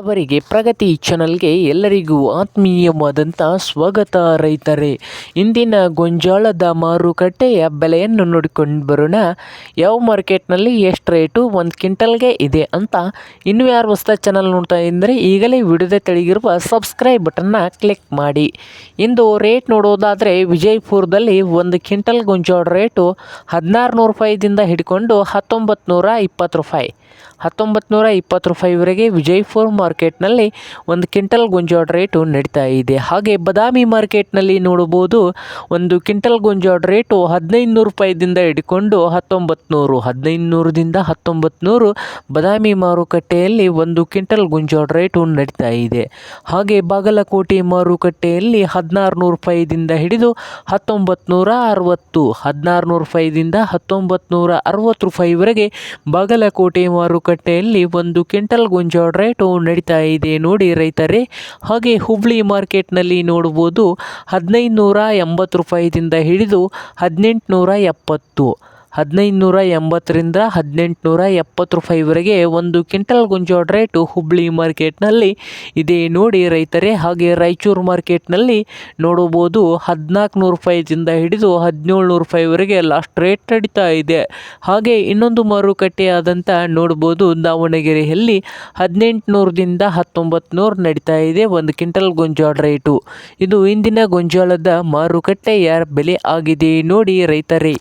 ಅವರಿಗೆ ಪ್ರಗತಿ ಚಾನಲ್ಗೆ ಎಲ್ಲರಿಗೂ ಆತ್ಮೀಯವಾದಂಥ ಸ್ವಾಗತ ರೈತರೇ. ಇಂದಿನ ಗೊಂಜಾಳದ ಮಾರುಕಟ್ಟೆಯ ಬೆಲೆಯನ್ನು ನೋಡಿಕೊಂಡು ಬರೋಣ. ಯಾವ ಮಾರ್ಕೆಟ್ನಲ್ಲಿ ಎಷ್ಟು ರೇಟು, ಒಂದು ಕ್ವಿಂಟಲ್ಗೆ ಇದೆ ಅಂತ ಇನ್ನೂ ಯಾರು ಹೊಸ ಚಾನಲ್ ನೋಡ್ತಾ ಇದ್ದರೆ, ಈಗಲೇ ವಿಡಿಯೋದ ತೆಳಗಿರುವ ಸಬ್ಸ್ಕ್ರೈಬ್ ಬಟನ್ನ ಕ್ಲಿಕ್ ಮಾಡಿ. ಇಂದು ರೇಟ್ ನೋಡೋದಾದರೆ ವಿಜಯಪುರದಲ್ಲಿ ಒಂದು ಕ್ವಿಂಟಲ್ ಗೊಂಜಾಳ ರೇಟು ಹದಿನಾರು ನೂರು ರೂಪಾಯಿದಿಂದ ಹಿಡ್ಕೊಂಡು ಹತ್ತೊಂಬತ್ತು ನೂರ ಇಪ್ಪತ್ತು ರೂಪಾಯಿ. ಹತ್ತೊಂಬತ್ತು ಇಪ್ಪತ್ತು ರೂಪಾಯಿವರೆಗೆ ವಿಜಯಪುರ ಮಾರ್ಕೆಟ್ನಲ್ಲಿ ಒಂದು ಕ್ವಿಂಟಲ್ ಗೊಂಜಾಳ ರೇಟು ನಡೀತಾ ಇದೆ. ಹಾಗೆ ಬದಾಮಿ ಮಾರ್ಕೆಟ್ನಲ್ಲಿ ನೋಡಬಹುದು, ಒಂದು ಕ್ವಿಂಟಲ್ ಗೊಂಜಾಳ ರೇಟು ಹದಿನೈದು ನೂರು ರೂಪಾಯಿದಿಂದ ಹಿಡ್ಕೊಂಡು ಹತ್ತೊಂಬತ್ತು ನೂರು ಹದಿನೈದು ನೂರದಿಂದ ಹತ್ತೊಂಬತ್ತು ನೂರು ಬದಾಮಿ ಮಾರುಕಟ್ಟೆಯಲ್ಲಿ ಒಂದು ಕ್ವಿಂಟಲ್ ಗೊಂಜಾಳ ರೇಟು ನಡೀತಾ ಇದೆ. ಹಾಗೆ ಬಾಗಲಕೋಟೆ ಮಾರುಕಟ್ಟೆಯಲ್ಲಿ ಹದಿನಾರು ನೂರು ರೂಪಾಯಿದಿಂದ ಹಿಡಿದು ಹತ್ತೊಂಬತ್ತು ನೂರ ಅರವತ್ತು, ಹದಿನಾರು ನೂರು ರೂಪಾಯಿದಿಂದ ಹತ್ತೊಂಬತ್ತು ನೂರ ಅರವತ್ತು ರೂಪಾಯಿವರೆಗೆ ಬಾಗಲಕೋಟೆ ಮಾರುಕಟ್ಟೆಯಲ್ಲಿ ಒಂದು ಕ್ವಿಂಟಲ್ ಗೊಂಜಾಳ ರೇಟು ನಡೀತಾ ಇದೆ ನೋಡಿ ರೈತರೇ. ಹಾಗೆ ಹುಬ್ಳಿ ಮಾರ್ಕೆಟ್ನಲ್ಲಿ ನೋಡ್ಬೋದು ಹದಿನೈದು ನೂರ ಎಂಬತ್ತು ರೂಪಾಯಿದಿಂದ ಹಿಡಿದು ಹದಿನೆಂಟು ನೂರ ಎಪ್ಪತ್ತು. ಹದಿನೈದು ನೂರ ಎಂಬತ್ತರಿಂದ ಹದಿನೆಂಟು ನೂರ ಎಪ್ಪತ್ತು ರೂಪಾಯಿವರೆಗೆ ಒಂದು ಕ್ವಿಂಟಲ್ ಗುಂಜೋಡ್ ರೇಟು ಹುಬ್ಬಳ್ಳಿ ಮಾರ್ಕೆಟ್ನಲ್ಲಿ ಇದೆ ನೋಡಿ ರೈತರೇ. ಹಾಗೆ ರಾಯಚೂರು ಮಾರ್ಕೆಟ್ನಲ್ಲಿ ನೋಡಬಹುದು ಹದಿನಾಲ್ಕು ನೂರು ರೂಪಾಯಿದಿಂದ ಹಿಡಿದು ಹದಿನೇಳು ನೂರು ರೂಪಾಯಿವರೆಗೆ ಲಾಸ್ಟ್ ರೇಟ್ ನಡೀತಾ ಇದೆ. ಹಾಗೆ ಇನ್ನೊಂದು ಮಾರುಕಟ್ಟೆ ಆದಂಥ ನೋಡ್ಬೋದು ದಾವಣಗೆರೆಯಲ್ಲಿ ಹದಿನೆಂಟು ನೂರದಿಂದ ಹತ್ತೊಂಬತ್ತು ನೂರು ನಡೀತಾ ಇದೆ ಒಂದು ಕ್ವಿಂಟಲ್ ಗೊಂಜಾಳ ರೇಟು. ಇದು ಇಂದಿನ ಗೊಂಜಾಳದ ಮಾರುಕಟ್ಟೆಯ ಬೆಲೆ ಆಗಿದೆ ನೋಡಿ ರೈತರೇ.